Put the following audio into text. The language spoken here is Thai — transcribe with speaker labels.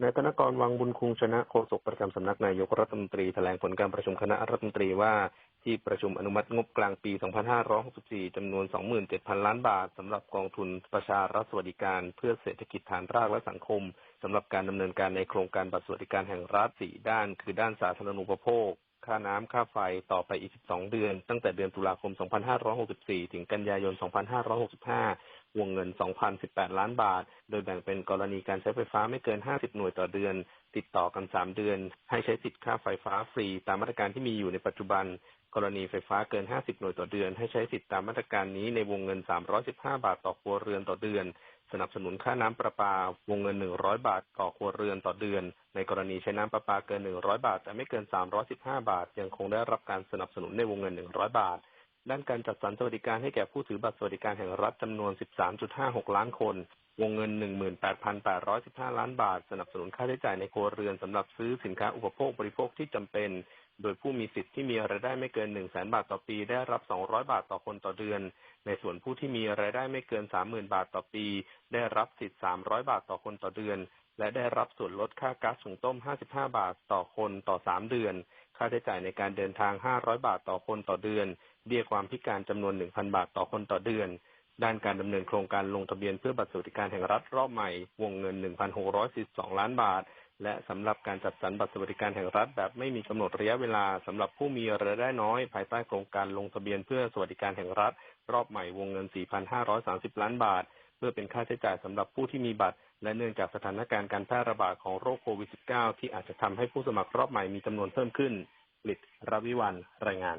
Speaker 1: นายธนกรวังบุญคุงชนะโฆษกประจำสำนักนายกรัฐมนตรีแถลงผลการประชุมคณะรัฐมนตรีว่าที่ประชุมอนุมัติงบกลางปี 2564 จำนวน 27,000 ล้านบาทสำหรับกองทุนประชารัฐสวัสดิการ เพื่อเศรษฐกิจฐานรากและสังคมสำหรับการดำเนินการในโครงการบัตรสวัสดิการแห่งรัฐ4ด้าน คือด้านสาธารณูปโภค ค่าน้ำค่าไฟต่อไปอีก 12 เดือน ตั้งแต่เดือนตุลาคม 2564 ถึงกันยายน 2565 วงเงิน 2,018 ล้านบาท โดยแบ่งเป็นกรณีการใช้ไฟฟ้าไม่เกิน 50 หน่วยต่อเดือน ติดต่อกัน 3 เดือน ให้ใช้สิทธิ์ค่าไฟฟ้าฟรีตามมาตรการที่มีอยู่ในปัจจุบัน กรณีไฟฟ้าเกิน 50 หน่วยต่อเดือน ให้ใช้สิทธิ์ตามมาตรการนี้ในวงเงิน 315 บาทต่อครัวเรือนต่อเดือน สนับสนุนค่าน้ำประปาวงเงิน 100 บาทต่อครัวเรือนต่อเดือน ในกรณีใช้น้ำประปาเกิน 100 บาท แต่ไม่เกิน 315 บาท ยังคงได้รับการสนับสนุนในวงเงิน 100 บาท ด้านการจัดสรรสวัสดิการให้แก่ผู้ถือบัตรสวัสดิการแห่งรัฐจำนวน 13.56 ล้านคน วงเงิน 18,815 ล้านบาท สนับสนุนค่าใช้จ่ายในครัวเรือนสำหรับซื้อสินค้าอุปโภคบริโภคที่จำเป็น โดยผู้มีสิทธิ์ที่มีรายได้ไม่เกิน 1 0 0 0 0 0 บาทต่อปี ได้รับ 200 บาทต่อคนต่อเดือน ในส่วนผู้ที่มีรายได้ไม่เกิน 30,000 บาทต่อปี ได้รับสิทธิ์ 300 บาทต่อคนต่อเดือน และได้รับส่วนลดค่าก๊าซหุงต้ม 55 บาทต่อคนต่อ 3 เดือน ค่าใช้จ่ายในการเดินทาง 500 บาทต่อคนต่อเดือน เบี้ยความพิการจำนวน 1,000 บาทต่อคนต่อเดือน ด้านการดำเนินโครงการลงทะเบียนเพื่อบัตรสวัสดิการแห่งรัฐรอบใหม่ วงเงิน 1,642 ล้านบาท และสำหรับการจัดสรรบัตรสวัสดิการแห่งรัฐแบบไม่มีกำหนดระยะเวลาสำหรับผู้มีรายได้น้อย ภายใต้โครงการลงทะเบียนเพื่อสวัสดิการแห่งรัฐ รอบใหม่วงเงิน 4,530 ล้านบาท เพื่อเป็นค่าใช้จ่ายสำหรับผู้ที่มีบัตร และเนื่องจากสถานการณ์การแพร่ระบาดของโรคโควิด -19 ที่อาจจะทำให้ผู้สมัครรอบใหม่มีจำนวนเพิ่มขึ้นผลิตรวิวันรายงาน